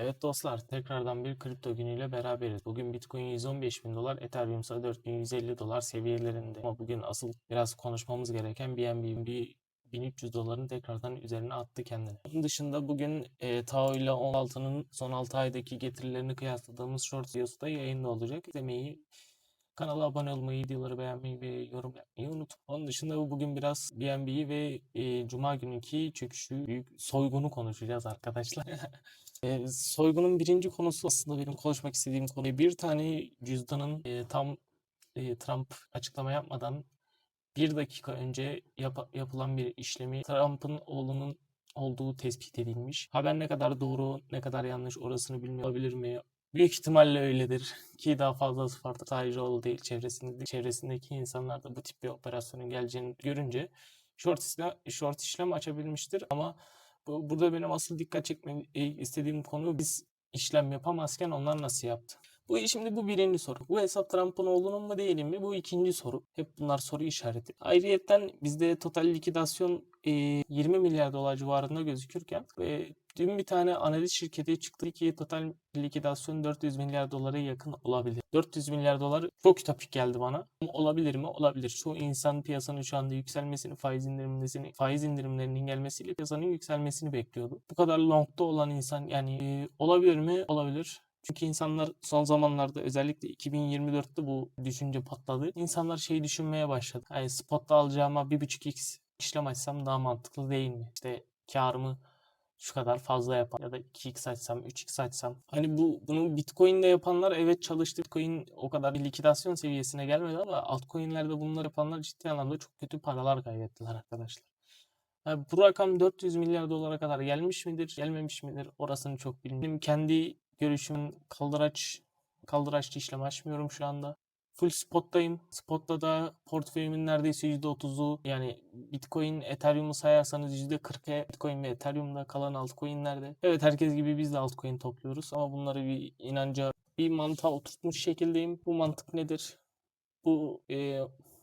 Evet dostlar, tekrardan bir kripto günüyle beraberiz. Bugün Bitcoin 115 bin dolar, Ethereum ise 4150 dolar seviyelerinde. Ama bugün asıl biraz konuşmamız gereken BNB bir 1300 doların tekrardan üzerine attı kendini. Bunun dışında bugün e, Tao ile 16'nın son 6 aydaki getirilerini kıyasladığımız short videosu da yayında olacak. İzlemeyi, kanala abone olmayı, videoları beğenmeyi ve yorum yapmayı unutmayın. Onun dışında bugün biraz BNB'yi ve e, Cuma günkü çöküşü, büyük soygunu konuşacağız arkadaşlar. E, soygunun birinci konusu aslında benim konuşmak istediğim konu. Bir tane cüzdanın e, tam e, Trump açıklama yapmadan bir dakika önce yapa- yapılan bir işlemi Trump'ın oğlunun olduğu tespit edilmiş. Haber ne kadar doğru, ne kadar yanlış orasını bilmiyor olabilir mi? Büyük ihtimalle öyledir. Ki daha fazlası farklı Tayroğlu değil çevresinde, çevresindeki insanlar da bu tip bir operasyonun geleceğini görünce short işlem, short işlem açabilmiştir ama bu, burada benim asıl dikkat çekmek istediğim konu biz işlem yapamazken onlar nasıl yaptı? Bu şimdi bu birinci soru. Bu hesap Trump'ın oğlunun mu değil mi? Bu ikinci soru. Hep bunlar soru işareti. Ayrıyetten bizde total likidasyon e, 20 milyar dolar civarında gözükürken ve dün bir tane analiz şirketi çıktı ki total likidasyon 400 milyar dolara yakın olabilir. 400 milyar dolar çok ütopik geldi bana. Olabilir mi? Olabilir. Çoğu insan piyasanın şu anda yükselmesini, faiz indirimlerinin, faiz indirimlerinin gelmesiyle piyasanın yükselmesini bekliyordu. Bu kadar longda olan insan yani e, olabilir mi? Olabilir. Çünkü insanlar son zamanlarda özellikle 2024'te bu düşünce patladı. İnsanlar şey düşünmeye başladı. Hani spotta alacağıma 1.5x işlem açsam daha mantıklı değil mi? İşte karımı şu kadar fazla yapar ya da 2x açsam 3x açsam. Hani bu bunu Bitcoin'de yapanlar evet çalıştı. Bitcoin o kadar bir likidasyon seviyesine gelmedi ama altcoin'lerde bunları yapanlar ciddi anlamda çok kötü paralar kaybettiler arkadaşlar. Ha, bu rakam 400 milyar dolara kadar gelmiş midir, gelmemiş midir orasını çok bilmiyorum. Benim kendi görüşüm kaldıraç kaldıraçlı işlem açmıyorum şu anda. Full spot'tayım. Spot'ta da portföyümün neredeyse %30'u yani Bitcoin, Ethereum'u sayarsanız %40'e Bitcoin ve Ethereum'da kalan altcoin'lerde. Evet herkes gibi biz de altcoin topluyoruz ama bunları bir inanca, bir mantığa oturtmuş şekildeyim. Bu mantık nedir? Bu e,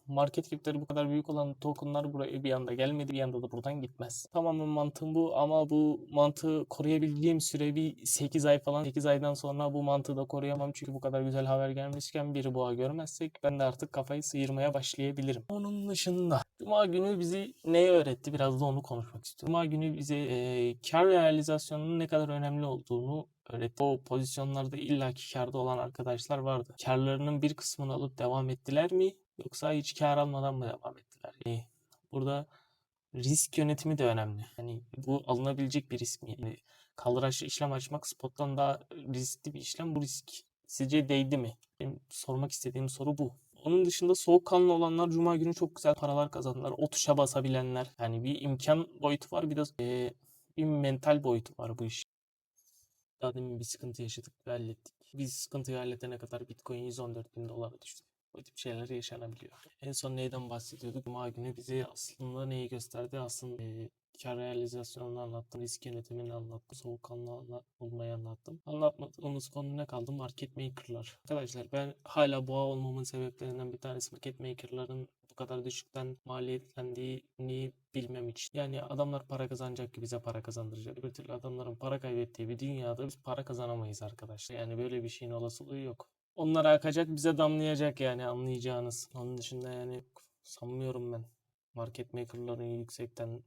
market cap'leri bu kadar büyük olan tokenlar buraya bir anda gelmedi bir anda da buradan gitmez. Tamamen mantığım bu ama bu mantığı koruyabildiğim süre bir 8 ay falan 8 aydan sonra bu mantığı da koruyamam çünkü bu kadar güzel haber gelmişken bir boğa görmezsek ben de artık kafayı sıyırmaya başlayabilirim. Onun dışında Cuma günü bizi neye öğretti biraz da onu konuşmak istiyorum. Cuma günü bize e, kar realizasyonunun ne kadar önemli olduğunu öğretti. O pozisyonlarda illaki karda olan arkadaşlar vardı. Karlarının bir kısmını alıp devam ettiler mi? Yoksa hiç kar almadan mı devam ettiler? Yani burada risk yönetimi de önemli. Yani bu alınabilecek bir risk mi? Yani kaldıraçlı işlem açmak spottan daha riskli bir işlem. Bu risk sizce değdi mi? Benim sormak istediğim soru bu. Onun dışında soğukkanlı olanlar Cuma günü çok güzel paralar kazandılar. O tuşa basabilenler. Yani bir imkan boyutu var bir de e, bir mental boyutu var bu iş. Daha demin bir sıkıntı yaşadık ve hallettik. Biz sıkıntıyı halledene kadar Bitcoin 114 bin dolara düştü. Bu tip şeyler yaşanabiliyor. En son neyden bahsediyorduk? Cuma günü bize aslında neyi gösterdi? Aslında e, kar realizasyonunu anlattım, risk yönetimini anlattım, soğukkanlı anla- olmayı anlattım. Anlatmadığımız konu ne kaldı? Market maker'lar. Arkadaşlar ben hala boğa olmamın sebeplerinden bir tanesi market maker'ların bu kadar düşükten maliyetlendiğini bilmem için. Yani adamlar para kazanacak ki bize para kazandıracak. Öbür türlü adamların para kaybettiği bir dünyada biz para kazanamayız arkadaşlar. Yani böyle bir şeyin olasılığı yok. Onlara akacak bize damlayacak yani anlayacağınız. Onun dışında yani sanmıyorum ben. Market maker'ların yüksekten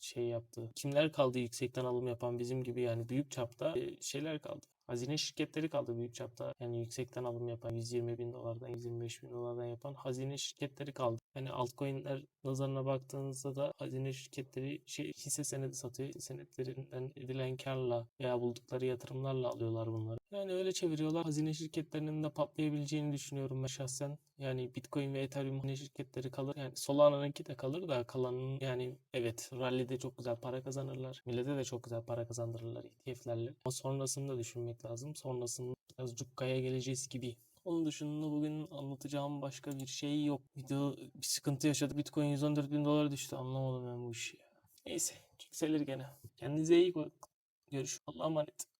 şey yaptığı. Kimler kaldı yüksekten alım yapan bizim gibi yani büyük çapta e, şeyler kaldı. Hazine şirketleri kaldı büyük çapta. Yani yüksekten alım yapan 120 bin dolardan 125 bin dolardan yapan hazine şirketleri kaldı. Yani altcoin'ler nazarına baktığınızda da hazine şirketleri şey, hisse senedi satıyor. Senetlerinden edilen karla veya buldukları yatırımlarla alıyorlar bunları. Yani öyle çeviriyorlar. Hazine şirketlerinin de patlayabileceğini düşünüyorum ben şahsen. Yani Bitcoin ve Ethereum hazine şirketleri kalır. Yani Solana'nınki de kalır da kalanın yani evet rally'de çok güzel para kazanırlar. Millete de çok güzel para kazandırırlar ETF'lerle. Ama sonrasını da lazım. Sonrasında biraz cukkaya geleceğiz gibi. Onun dışında bugün anlatacağım başka bir şey yok. Video bir sıkıntı yaşadı. Bitcoin 114 bin dolara düştü. Anlamadım ben bu işi. Neyse. Yükselir gene. Kendinize iyi bakın. Görüşürüz. Allah'a emanet.